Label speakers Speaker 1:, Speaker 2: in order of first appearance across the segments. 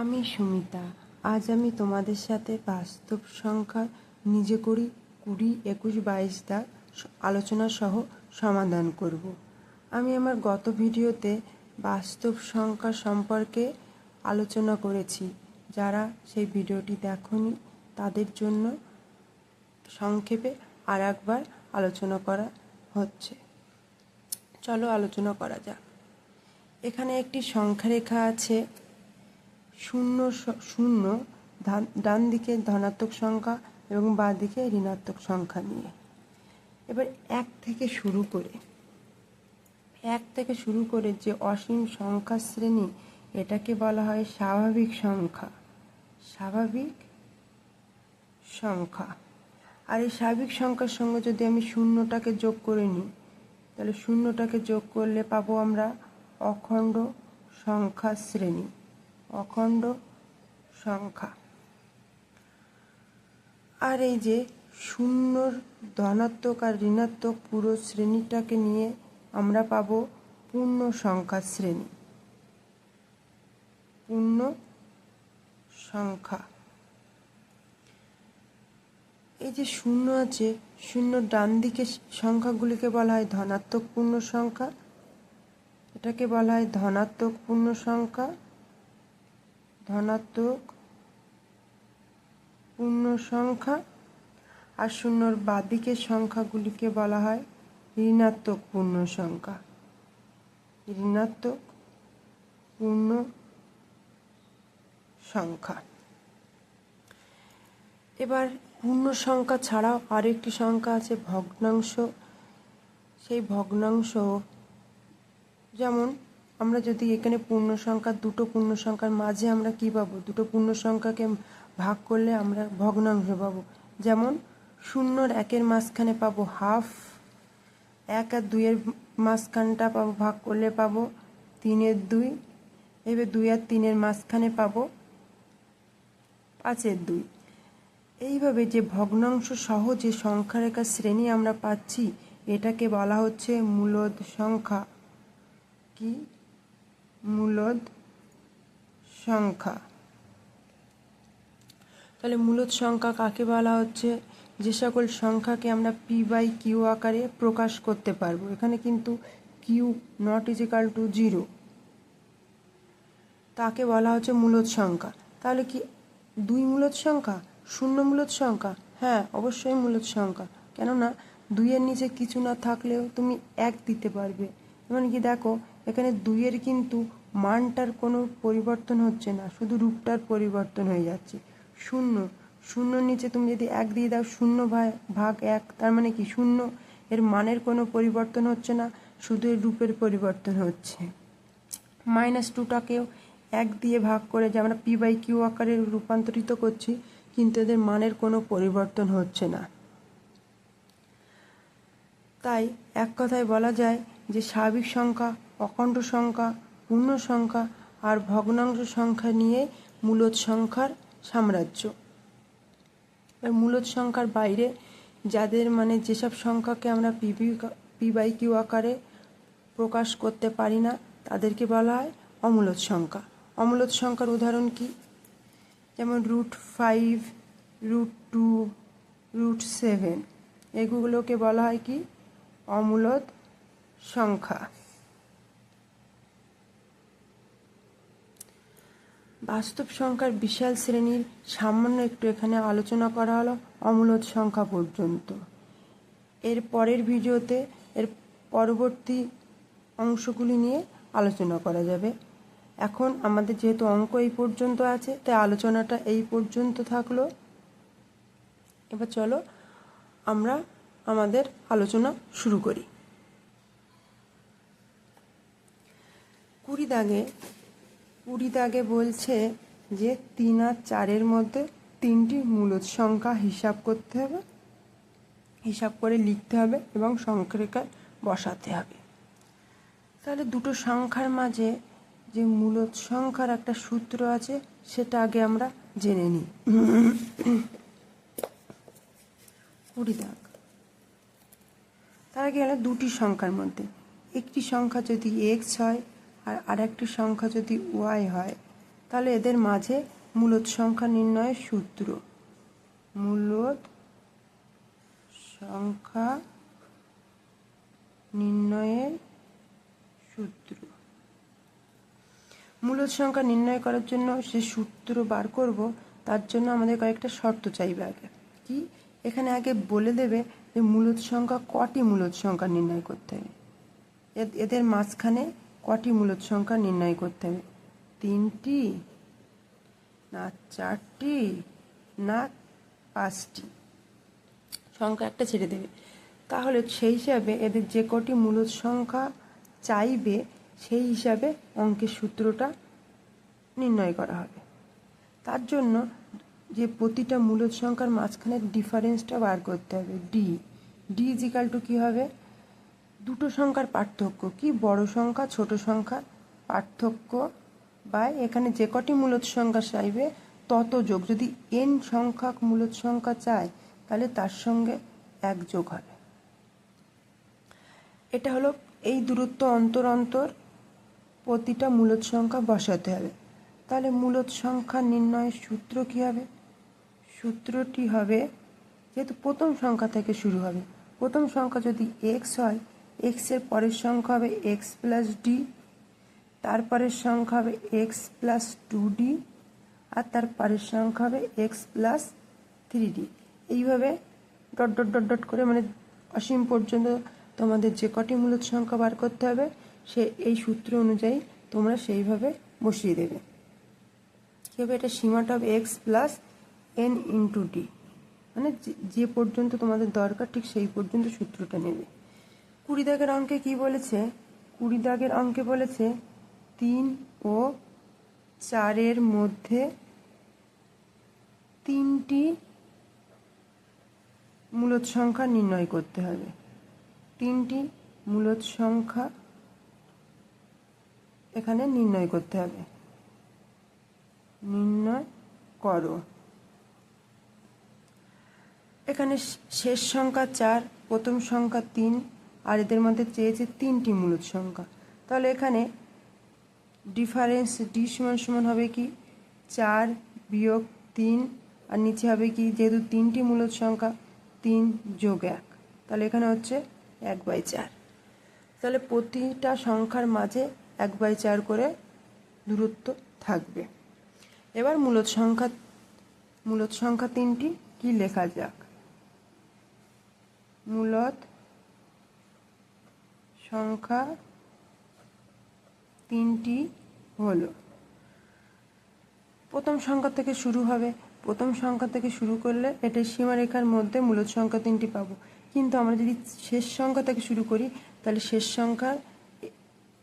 Speaker 1: আমি সুমিতা, আজ আমি তোমাদের সাথে বাস্তব সংখ্যা নিজে করি, কুড়ি, একুশ, বাইশ আলোচনা সহ সমাধান করব। আমি আমার গত ভিডিওতে বাস্তব সংখ্যা সম্পর্কে আলোচনা করেছি। যারা সেই ভিডিওটি দেখনি, তাদের জন্য সংক্ষেপে আর একবার আলোচনা করা হচ্ছে। চলো আলোচনা করা যাক। এখানে একটি সংখ্যা রেখা আছে। শূন্য শূন্য ডান দিকে ধনাত্মক সংখ্যা এবং বাঁ দিকে ঋণাত্মক সংখ্যা নিয়ে। এবার এক থেকে শুরু করে, এক থেকে শুরু করে যে অসীম সংখ্যা শ্রেণি, এটাকে বলা হয় স্বাভাবিক সংখ্যা। স্বাভাবিক সংখ্যা। আর এই স্বাভাবিক সংখ্যার সঙ্গে যদি আমি শূন্যটাকে যোগ করে নিই, তাহলে শূন্যটাকে যোগ করলে পাবো আমরা অখণ্ড সংখ্যা শ্রেণি। অখণ্ড সংখ্যা। আর এই যে শূন্যর ধনাত্মক আর ঋণাত্মক পুরো শ্রেণীটাকে নিয়ে আমরা পাব পূর্ণ সংখ্যা শ্রেণি। পূর্ণ সংখ্যা। এই যে শূন্য আছে, শূন্য ডান দিকে সংখ্যাগুলিকে বলা হয় ধনাত্মক পূর্ণ সংখ্যা। এটাকে বলা হয় ধনাত্মক পূর্ণ সংখ্যা। ধনাত্মক পূর্ণ সংখ্যা আর শূন্যর বাদিকের সংখ্যাগুলিকে বলা হয় ঋণাত্মক পূর্ণ সংখ্যা। ঋণাত্মক পূর্ণ সংখ্যা। এবার পূর্ণ সংখ্যা ছাড়াও আরেকটি সংখ্যা আছে ভগ্নাংশ। সেই ভগ্নাংশ যেমন আমরা যদি এখানে পূর্ণ সংখ্যা দুটো পূর্ণ সংখ্যার মাঝে আমরা কি পাবো? দুটো পূর্ণ সংখ্যাকে ভাগ করলে আমরা ভগ্নাংশ পাবো। যেমন, শূন্যর একের মাঝখানে পাবো হাফ, এক আর দুইয়ের মাঝখানটা পাবো, ভাগ করলে পাবো তিনের দুই, এবার দুই আর তিনের মাঝখানে পাবো পাঁচের দুই। এইভাবে যে ভগ্নাংশ সহ যে সংখ্যারেখার শ্রেণি আমরা পাচ্ছি, এটাকে বলা হচ্ছে মূলদ সংখ্যা। কি? মূলদ সংখ্যা। তাহলে মূলদ সংখ্যা কাকে বলা হচ্ছে? যে সকল সংখ্যাকে আমরা পি বাই কিউ আকারে প্রকাশ করতে পারব। এখানে কিন্তু Q not equal to zero. তাকে বলা হচ্ছে মূলদ সংখ্যা। তাহলে কি দুই মূলদ সংখ্যা? শূন্য মূলদ সংখ্যা? হ্যাঁ অবশ্যই মূলদ সংখ্যা। কেননা দুইয়ের নিচে কিছু না থাকলেও তুমি এক দিতে পারবে। এমন কি দেখো এখানে দুইয়ের কিন্তু মানটার কোনো পরিবর্তন হচ্ছে না, শুধু রূপটার পরিবর্তন হয়ে যাচ্ছে। শূন্য, শূন্যর নিচে তুমি যদি এক দিয়ে দাও, শূন্য ভাগ এক, তার মানে কি? শূন্য, এর মানের কোনো পরিবর্তন হচ্ছে না, শুধু এর রূপের পরিবর্তন হচ্ছে। মাইনাস টুটাকেও এক দিয়ে ভাগ করে যে আমরা পি বাই কিউ আকারে রূপান্তরিত করছি, কিন্তু এদের মানের কোনো পরিবর্তন হচ্ছে না। তাই এক কথায় বলা যায় যে স্বাভাবিক সংখ্যা অখণ্ড সংখ্যা, পূর্ণ সংখ্যা আর ভগ্নাংশ সংখ্যা নিয়ে মূলদ সংখ্যার সাম্রাজ্য। আর মূলদ সংখ্যার বাইরে যাদের মানে যেসব সংখ্যাকে আমরা পিবি পি বাই কিউ আকারে প্রকাশ করতে পারি না, তাদেরকে বলা হয় অমূলদ সংখ্যা। অমূলদ সংখ্যার উদাহরণ কি? যেমন root five, root two, root seven, এগুলোকে বলা হয় কি? অমূলদ সংখ্যা। বাস্তব সংখ্যার বিশাল শ্রেণির সামান্য একটু এখানে আলোচনা করা হলো অমূলদ সংখ্যা পর্যন্ত। এর পরের ভিডিওতে এর পরবর্তী অংশগুলি নিয়ে আলোচনা করা যাবে। এখন আমাদের যেহেতু অঙ্ক এই পর্যন্ত আছে, তাই আলোচনাটা এই পর্যন্ত থাকল। এবার চলো আমরা আমাদের আলোচনা শুরু করি। কুড়ি দাগে কুড়ি দাগে বলছে যে তিন আর চারের মধ্যে তিনটি মূলদ সংখ্যা হিসাব করতে হবে, হিসাব করে লিখতে হবে এবং সংখ্যারেখায় বসাতে হবে। তাহলে দুটো সংখ্যার মাঝে যে মূলদ সংখ্যার একটা সূত্র আছে, সেটা আগে আমরা জেনে নিই। কুড়ি দাগ। তার আগে দুটি সংখ্যার মধ্যে। একটি সংখ্যা যদি এক্স হয় আর আরেকটি সংখ্যা যদি ওয়াই হয়, তাহলে এদের মাঝে মূলদ সংখ্যা নির্ণয়ের সূত্র। মূলদ সংখ্যা নির্ণয়ের সূত্র। মূলদ সংখ্যা নির্ণয় করার জন্য সে সূত্র বার করব, তার জন্য আমাদের কয়েকটা শর্ত চাইবে আগে। কি? এখানে আগে বলে দেবে যে মূলদ সংখ্যা কটি মূলদ সংখ্যা নির্ণয় করতে হবে এদের মাঝখানে কটি মূলদ সংখ্যা নির্ণয় করতে হবে? তিনটি, না চারটি, না পাঁচটি? সংখ্যা একটা ছেড়ে দেবে। তাহলে সেই হিসাবে এদের যে কটি মূলদ সংখ্যা চাইবে, সেই হিসাবে অঙ্কের সূত্রটা নির্ণয় করা হবে। তার জন্য যে প্রতিটা মূলদ সংখ্যার মাঝখানের ডিফারেন্সটা বার করতে হবে। ডি ডি ইজিক্যাল টু কী হবে? দুটো সংখ্যার পার্থক্য কি? বড় সংখ্যা, ছোট সংখ্যার পার্থক্য বা এখানে যে কটি মূলত সংখ্যা চাইবে, তত যোগ। যদি এন সংখ্যক মূলত সংখ্যা চায়, তাহলে তার সঙ্গে এক যোগ হবে। এটা হলো এই দূরত্ব অন্তর অন্তর প্রতিটা মূলত সংখ্যা বসাতে হবে। তাহলে মূলত সংখ্যা নির্ণয়ের সূত্র কী হবে? সূত্রটি হবে, যেহেতু প্রথম সংখ্যা থেকে শুরু হবে, প্রথম সংখ্যা যদি এক্স হয় এক্সের পরের সংখ্যা হবে এক্স প্লাস ডি তারপরের সংখ্যা হবে এক্স প্লাস টু ডি আর তার পরের সংখ্যা হবে এক্স প্লাস থ্রি ডি এইভাবে ডট ডট ডট ডট করে মানে অসীম পর্যন্ত তোমাদের যে কটি মূলত সংখ্যা বার করতে হবে, সে, এই সূত্র অনুযায়ী তোমরা সেইভাবে বসিয়ে দেবে। কী হবে এটা সীমাটা হবে X plus N into D মানে যে পর্যন্ত তোমাদের দরকার ঠিক সেই পর্যন্ত সূত্রটা নেবে। কুড়ি দাগের অঙ্কে কি বলেছে? কুড়ি দাগের অঙ্কে বলেছে, তিন ও চারের মধ্যে তিনটি মূলত সংখ্যা নির্ণয় করতে হবে। তিনটি মূলত সংখ্যা এখানে নির্ণয় করতে হবে। নির্ণয় করো। এখানে শেষ সংখ্যা চার, প্রথম সংখ্যা তিন আর এদের মধ্যে চেয়েছে তিনটি মূলদ সংখ্যা। তাহলে এখানে ডিফারেন্স ডি সমান সমান হবে কি? চার বিয়োগ তিন, আর নিচে হবে কি? যেহেতু তিনটি মূলদ সংখ্যা, তিন যোগ এক। তাহলে এখানে হচ্ছে এক বাই চার। তাহলে প্রতিটা সংখ্যার মাঝে এক বাই চার করে দূরত্ব থাকবে। এবার মূলদ সংখ্যা, মূলত সংখ্যা তিনটি কি লেখা যাক? মূলদ সংখ্যা তিনটি হলো। প্রথম সংখ্যা থেকে শুরু হবে। প্রথম সংখ্যা থেকে শুরু করলে এটা সীমারেখার মধ্যে মূলত সংখ্যা তিনটি পাবো। কিন্তু আমরা যদি শেষ সংখ্যা থেকে শুরু করি, তাহলে শেষ সংখ্যার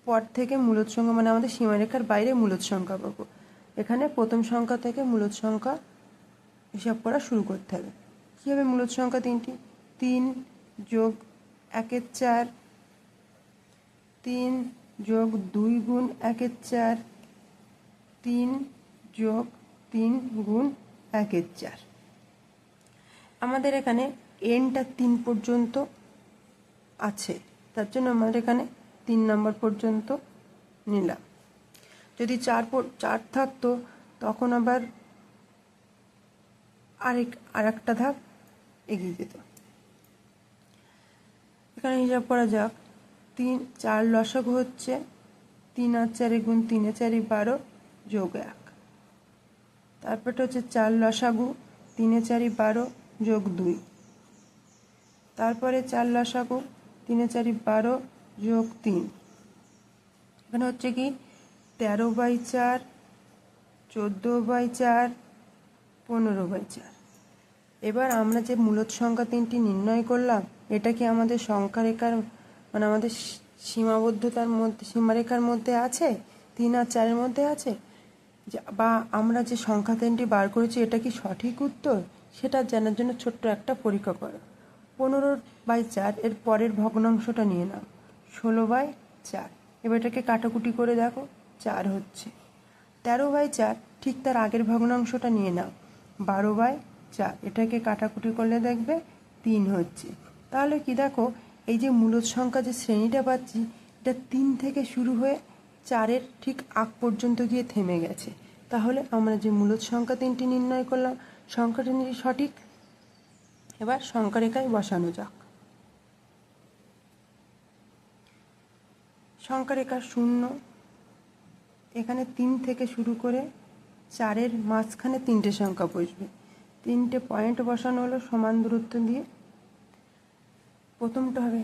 Speaker 1: পর থেকে মূলত সংখ্যা মানে আমাদের সীমারেখার বাইরে মূলত সংখ্যা পাবো। এখানে প্রথম সংখ্যা থেকে মূলত সংখ্যা হিসাব করা শুরু করতে হবে। কী হবে মূলদ সংখ্যা তিনটি? তিন যোগ একের চার তিন যোগ দুই গুণ একের চার। তিন যোগ তিন গুণ একের চার। আমাদের এখানে এনটা তিন পর্যন্ত আছে। তার জন্য আমাদের এখানে তিন নম্বর পর্যন্ত নিলাম। যদি চার চার থাকতো, তখন আবার আরেক আর একটা ধাপ এগিয়ে যেত। এখানে হিসাব করা যাক। তিন, চার লসাগু হচ্ছে তিন আর চারে গুণ তিনে চারি বারো যোগ এক। তারপরটা হচ্ছে চার লসাগু তিনে চারি বারো যোগ দুই। তারপরে চার লসাগু তিনে চারি বারো যোগ তিন। এখানে হচ্ছে কি তেরো বাই চার, চোদ্দ বাই চার, পনেরো বাই চার। এবার আমরা যে মূলত সংখ্যা তিনটি নির্ণয় করলাম, এটা কি আমাদের সংখ্যা রেখার মানে আমাদের সীমাবদ্ধতার মধ্যে, সীমারেখার মধ্যে আছে, তিন আর চারের মধ্যে আছে। বা আমরা যে সংখ্যা তিনটি বার করেছি, এটা কি সঠিক উত্তর? সেটা জানার জন্য ছোট্ট একটা পরীক্ষা করো। পনেরো বাই চার এর পরের ভগ্নাংশটা নিয়ে নাও। ষোলো বাই চার। এবার এটাকে কাটাকুটি করে দেখো। চার হচ্ছে। তেরো বাই চার, ঠিক তার আগের ভগ্নাংশটা নিয়ে নাও। বারো বাই চার। এটাকে কাটাকুটি করলে দেখবে তিন হচ্ছে। তাহলে কি দেখো এই যে মূলত সংখ্যা যে শ্রেণীটা পাচ্ছি, এটা তিন থেকে শুরু হয়ে চারের ঠিক আগ পর্যন্ত গিয়ে থেমে গেছে। তাহলে আমরা যে মূলত সংখ্যা তিনটি নির্ণয় করলাম সংখ্যা তিনটি সঠিক। এবার সংখ্যা রেখায় বসানো যাক। সংখ্যা রেখা শূন্য। এখানে তিন থেকে শুরু করে চারের মাঝখানে তিনটে সংখ্যা বসবে। তিনটে পয়েন্ট বসানো হলো সমান দূরত্ব দিয়ে। প্রথমটা হবে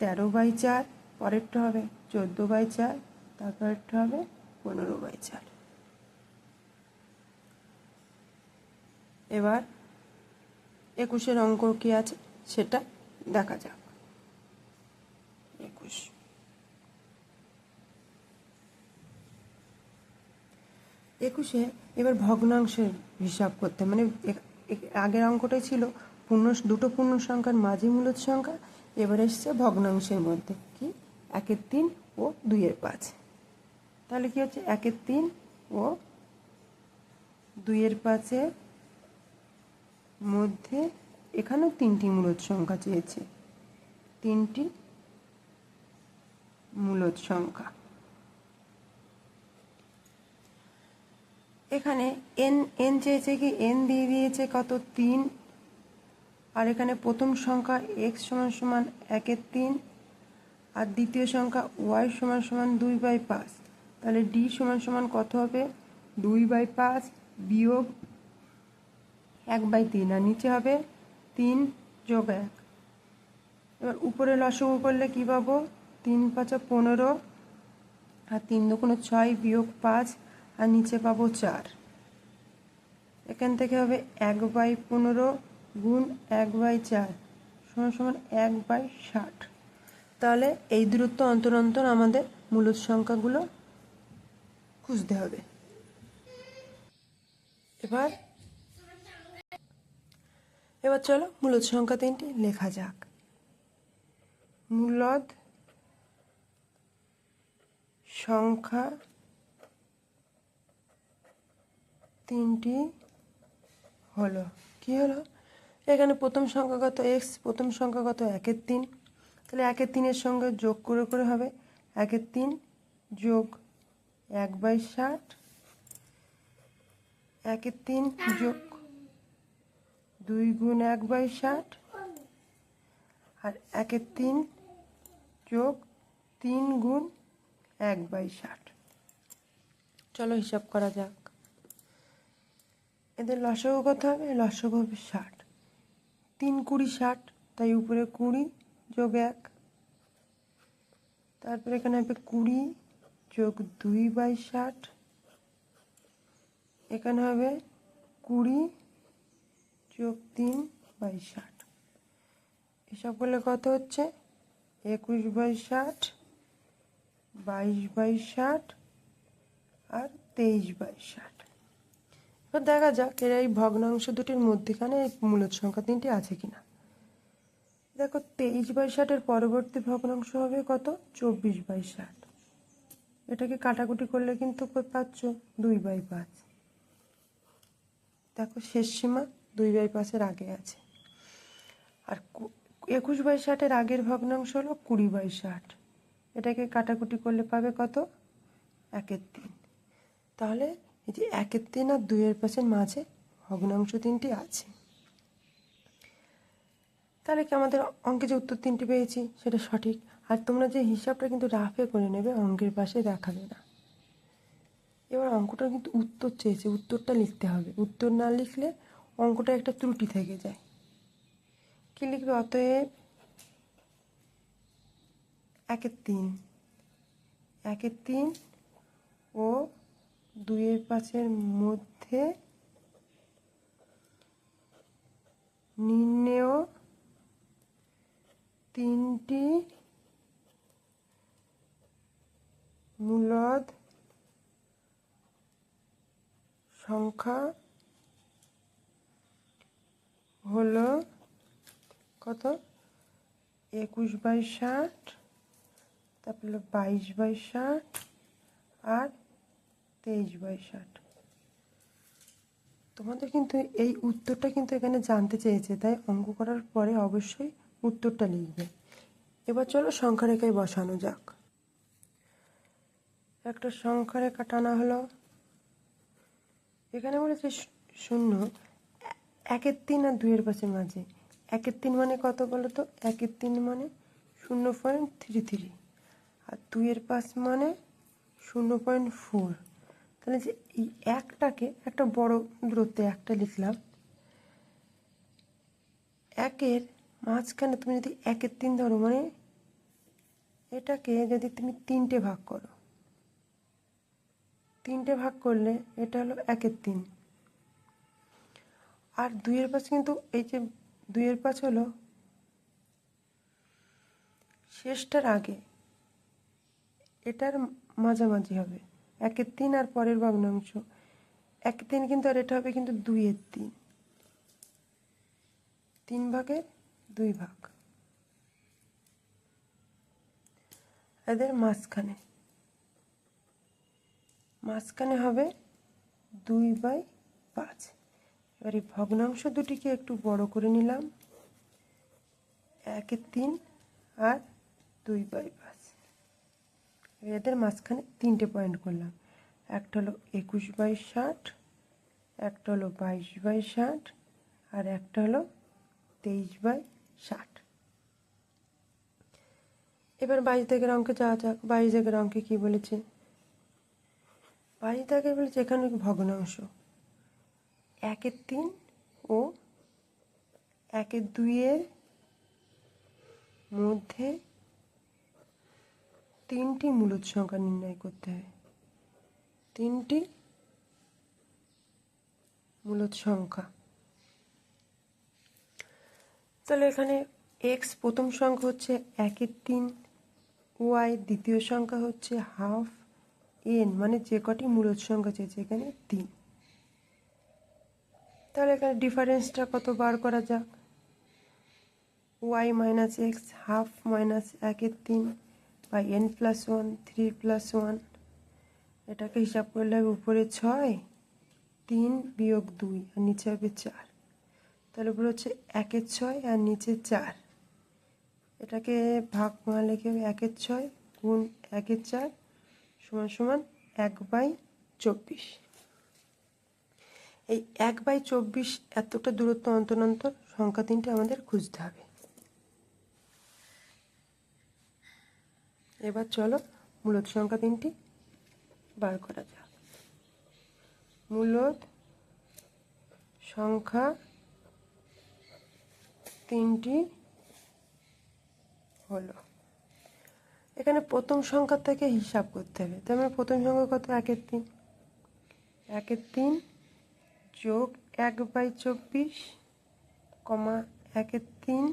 Speaker 1: তেরো বাই চার, পরেরটা হবে চোদ্দ বাই চার, তারপরেরটা হবে পনেরো বাই চার। এবার একুশের অঙ্ক কি আছে সেটা দেখা যাক। একুশ। একুশে এবার ভগ্নাংশের হিসাব করতে মানে আগের অঙ্কটাই ছিল পূর্ণ, দুটো পূর্ণ সংখ্যার মাঝি মূলত সংখ্যা এবার এসছে ভগ্নাংশের মধ্যে, কি? একের তিন ও দুইয়ের পাঁচ। তাহলে কি হচ্ছে? একের তিন ও দুইয়ের পাঁচের মধ্যে এখানেও তিনটি মূলত সংখ্যা চেয়েছে। তিনটি মূলত সংখ্যা। এখানে এন এন চেয়েছে কি? এন দিয়ে দিয়েছে কত? তিন আর এখানে প্রথম সংখ্যা এক্স সমান সমান একের তিন, আর দ্বিতীয় সংখ্যা ওয়াই সমান সমান দুই বাই পাঁচ। তাহলে ডি সমান সমান কত হবে? দুই বাই পাঁচ বিয়োগ এক বাই তিন, আর নিচে হবে তিন যোগ এক। এবার উপরে লসগু করলে কী পাবো? তিন পাঁচা পনেরো, আর তিন দুগুণে ছয় বিয়োগ পাঁচ, আর নিচে পাবো চার। এখান থেকে হবে এক বাই পনেরো গুণ এক বাই চার সমান সমান এক বাই ষাট। তাহলে এই দূরত্ব অন্তর অন্তর আমাদের মূলত সংখ্যাগুলো খুঁজতে হবে। এবার এবার চলো মূলত সংখ্যা তিনটি লেখা যাক। মূলদ সংখ্যা তিনটি হলো। কি হলো? এখানে প্রথম সংখ্যাগত এক্স প্রথম সংখ্যাগত একের তিন। তাহলে একের তিনের সঙ্গে যোগ করে করে হবে। একের তিন যোগ এক বাই ষাট। একের তিন যোগ দুই গুণ এক বাই ষাট। আর একের তিন যোগ তিন গুণ এক বাই ষাট। চলো হিসাব করা যাক। এদের লসগু কত হবে? লসগু হবে ষাট। তিন কুড়ি ষাট, তাই উপরে কুড়ি যোগ এক। তারপরে এখানে হবে কুড়ি যোগ দুই বাই ষাট। এখানে হবে কুড়ি যোগ তিন বাই ষাট। এসব করলে কত হচ্ছে? একুশ বাই ষাট, বাইশ বাই ষাট আর তেইশ বাই ষাট। এবার দেখা যাক, এর এই ভগ্নাংশ দুটির মধ্যেখানে এই মূলত সংখ্যা তিনটি আছে কিনা। দেখো, তেইশ বাই ষাটের পরবর্তী ভগ্নাংশ হবে কত? চব্বিশ বাই ষাট। এটাকে কাটাকুটি করলে কিন্তু পাচ্ছ? দুই বাই পাঁচ। দেখো, শেষ সীমা দুই বাই পাঁচের আগে আছে। আর একুশ বাই ষাটের আগের ভগ্নাংশ হলো কুড়ি বাই ষাট। এটাকে কাটাকুটি করলে পাবে কত? একের তিন। তাহলে যে একের তিন আর দুইয়ের পাশের মাঝে ভগ্নাংশ তিনটি আছে। তাহলে কি আমাদের অঙ্কে যে উত্তর তিনটি পেয়েছি, সেটা সঠিক? আর তোমরা যে হিসাবটা কিন্তু রাফে করে নেবে, অঙ্কের পাশে দেখাবে না। এবার অঙ্কটা কিন্তু উত্তর চেয়েছে, উত্তরটা লিখতে হবে। উত্তর না লিখলে অঙ্কটা একটা ত্রুটি থেকে যায়। কি লিখবে অতএব? একের তিন। একের তিন ও দুইয়ের পাঁচের মধ্যে নির্ণেয় তিনটি মূলদ সংখ্যা হলো কত? একুশ বাই ষাট, তারপর বাইশ বাই ষাট আর তেইশ বাই ষাট। তোমাদের কিন্তু এই উত্তরটা কিন্তু এখানে জানতে চেয়েছে, তাই অঙ্ক করার পরে অবশ্যই উত্তরটা লিখবে। এবার চলো সংখ্যা রেখায় বসানো যাক। একটা সংখ্যা রেখা টানা হলো। এখানে বলেছে শূন্য। একের তিন আর দুইয়ের পাশে মাঝে। একের তিন মানে কত বলো তো? একের তিন মানে শূন্য পয়েন্ট থ্রি থ্রি। আর দুইয়ের পাশ মানে শূন্য পয়েন্ট ফোর। তাহলে যে এই একটাকে, একটা বড় দূরত্বে একটা লিখলাম। একের মাঝখানে তুমি যদি একের তিন ধরো মানে এটাকে যদি তুমি তিনটে ভাগ করো, তিনটে ভাগ করলে এটা হলো একের তিন। আর দুইয়ের পাশে কিন্তু এই যে দুইয়ের পাশ হলো শেষটার আগে, এটার মাঝামাঝি হবে। একের তিন আর পরের ভগ্নাংশ। এক তিন কিন্তু আর এটা হবে কিন্তু দুইয়ের তিন। তিন ভাগের দুই ভাগ। এদের মাঝখানে। মাঝখানে হবে দুই বাই পাঁচ। এবার এই ভগ্নাংশ দুটিকে একটু বড় করে নিলাম। একের তিন আর দুই বাই পাঁচ। এদের মাঝখানে তিনটে পয়েন্ট করলাম। একটা হলো একুশ বাই ষাট, একটা হলো বাইশ বাই ষাট, আর একটা হলো তেইশ বাই ষাট। এবার বাইশ থেকে অঙ্কে যাওয়া যাক। বাইশ থেকে অঙ্কে কী বলেছে? বাইশ থেকে বলেছে এখানে ভগ্নাংশ। একের তিন ও একের দুইয়ের মধ্যে তিনটি মূলত সংখ্যা নির্ণয় করতে হবে তিনটি মূলত সংখ্যা। তাহলে এখানে এক্স প্রথম সংখ্যা হচ্ছে একের তিন ওয়াই দ্বিতীয় সংখ্যা হচ্ছে হাফ এন মানে যে কটি মূলত সংখ্যা চেয়েছে এখানে তিন। তাহলে এখানে ডিফারেন্সটা কত বার করা যাক? Y minus X half minus একের তিন বা N plus one three plus one এটাকে হিসাব করলে হবে উপরে ছয়, তিন বিয়োগ দুই, আর নিচে হবে চার। তাহলে উপরে হচ্ছে একের ছয় আর নিচে চার। এটাকে ভাগ মারলে কি হবে একের ছয় গুণ একের চার সমান সমান এক বাই চব্বিশ। এই এক বাই চব্বিশ এতটা দূরত্ব অন্তর অন্তর সংখ্যা তিনটে আমাদের খুঁজতে হবে। এবার চলো মূলত সংখ্যা তিনটি বার করা যাক। মূলত সংখ্যা তিনটি হলো। এখানে প্রথম সংখ্যা থেকে হিসাব করতে হবে। তার মানে প্রথম সংখ্যা কত? একের তিন। একের তিন যোগ এক বাই চব্বিশ, কমা একের তিন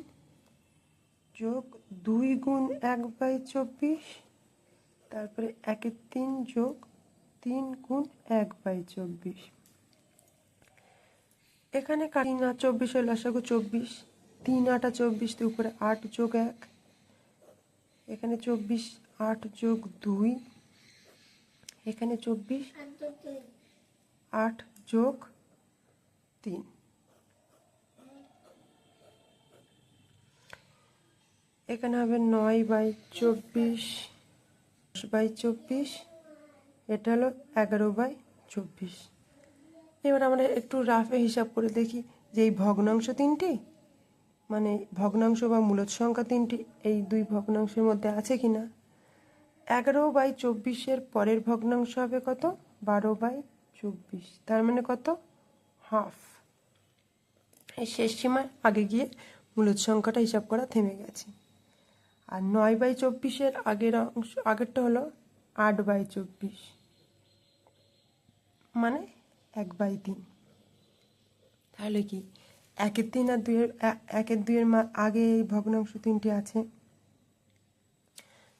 Speaker 1: যোগ দুই গুণ এক বাই চব্বিশ তারপরে একের তিন যোগ তিন গুণ এক বাই চব্বিশ। এখানে তিন আর চব্বিশের লসাগু চব্বিশ তিন আটা চব্বিশ তো উপরে আট যোগ এক। এখানে চব্বিশ আট যোগ দুই এখানে চব্বিশ আট যোগ তিন। এখানে হবে নয় বাই চব্বিশ, দশ বাই চব্বিশ, এটা হলো এগারো বাই চব্বিশ। এবার আমরা একটু রাফে হিসাব করে দেখি যে এই ভগ্নাংশ তিনটি মানে ভগ্নাংশ বা মূলত সংখ্যা তিনটি, এই দুই ভগ্নাংশের মধ্যে আছে কি না? এগারো বাই চব্বিশের পরের ভগ্নাংশ হবে কত? বারো বাই চব্বিশ, তার মানে কত? হাফ এই শেষ সীমায় আগে গিয়ে মূলত সংখ্যাটা হিসাব করা থেমে গেছে। আর নয় বাই চব্বিশের আগের অংশ, আগেরটা হলো আট বাই চব্বিশ। মানে এক বাই তিন। তাহলে কি? একের তিন আর দুইয়ের একের দুইয়ের মা, আগে এই ভগ্নাংশ তিনটি আছে।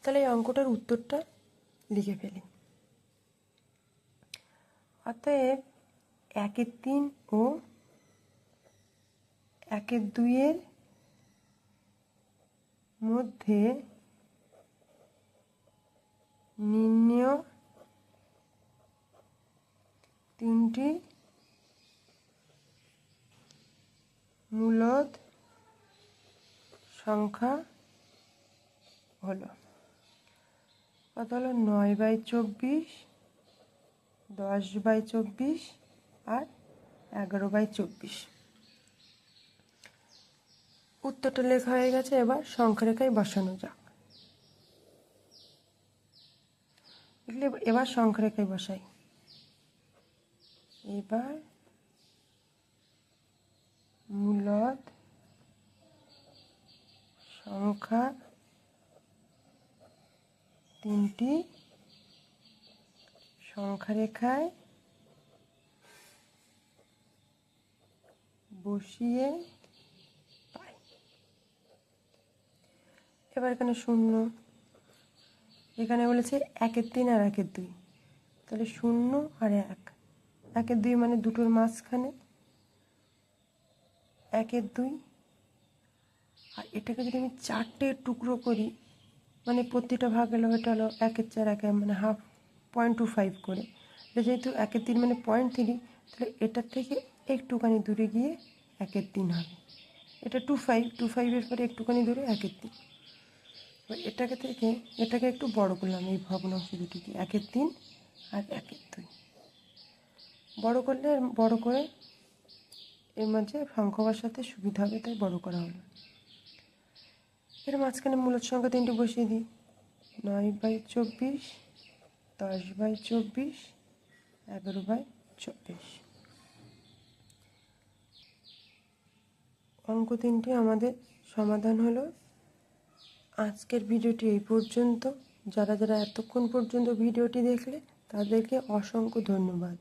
Speaker 1: তাহলে এই অঙ্কটার উত্তরটা লিখে ফেলি। অতএব একের তিন ও একের দুইয়ের মধ্যে নির্ণয় তিনটি মূলদ সংখ্যা হলো। কত হলো? নয় বাই চব্বিশ, দশ বাই চব্বিশ আর এগারো বাই চব্বিশ। উত্তরটা লেখা হয়ে গেছে, এবার সংখ্যা রেখায় বসানো যাক। এগুলো এবার সংখ্যা রেখায় বসাই। এবার মূলত সংখ্যা তিনটি সংখ্যা রেখায় বসিয়ে এবার এখানে শূন্য। এখানে বলেছে একের তিন আর একের দুই। তাহলে শূন্য আর এক। একের দুই মানে দুটোর মাঝখানে। একের দুই। আর এটাকে যদি আমি চারটে টুকরো করি মানে প্রতিটা ভাগ এলো এটা হলো একের চার, একে মানে হাফ পয়েন্ট টু ফাইভ করে। এটা যেহেতু একের তিন মানে পয়েন্ট থ্রি, তাহলে এটার থেকে একটুখানি দূরে গিয়ে একের তিন হবে। এটা টু ফাইভ, টু ফাইভের পরে একটুখানি দূরে একের তিন। এবার এটাকে থেকে, এটাকে একটু বড় করলাম এই ভগ্নাংশ দুটিকে একের তিন আর একের দুই। বড় করলে বড় করে এর মাঝে সংখ্যা বসাতে সুবিধা হবে, তাই বড় করা হলো। এর মাঝখানে মূলত সংখ্যা তিনটি বসিয়ে দিই। নয় বাই চব্বিশ, দশ বাই চব্বিশ, এগারো বাই চব্বিশ। অঙ্ক তিনটি আমাদের সমাধান হলো। আজকের ভিডিওটি এই পর্যন্ত। যারা যারা এতক্ষণ পর্যন্ত ভিডিওটি দেখলে তাদেরকে অসংখ্য ধন্যবাদ।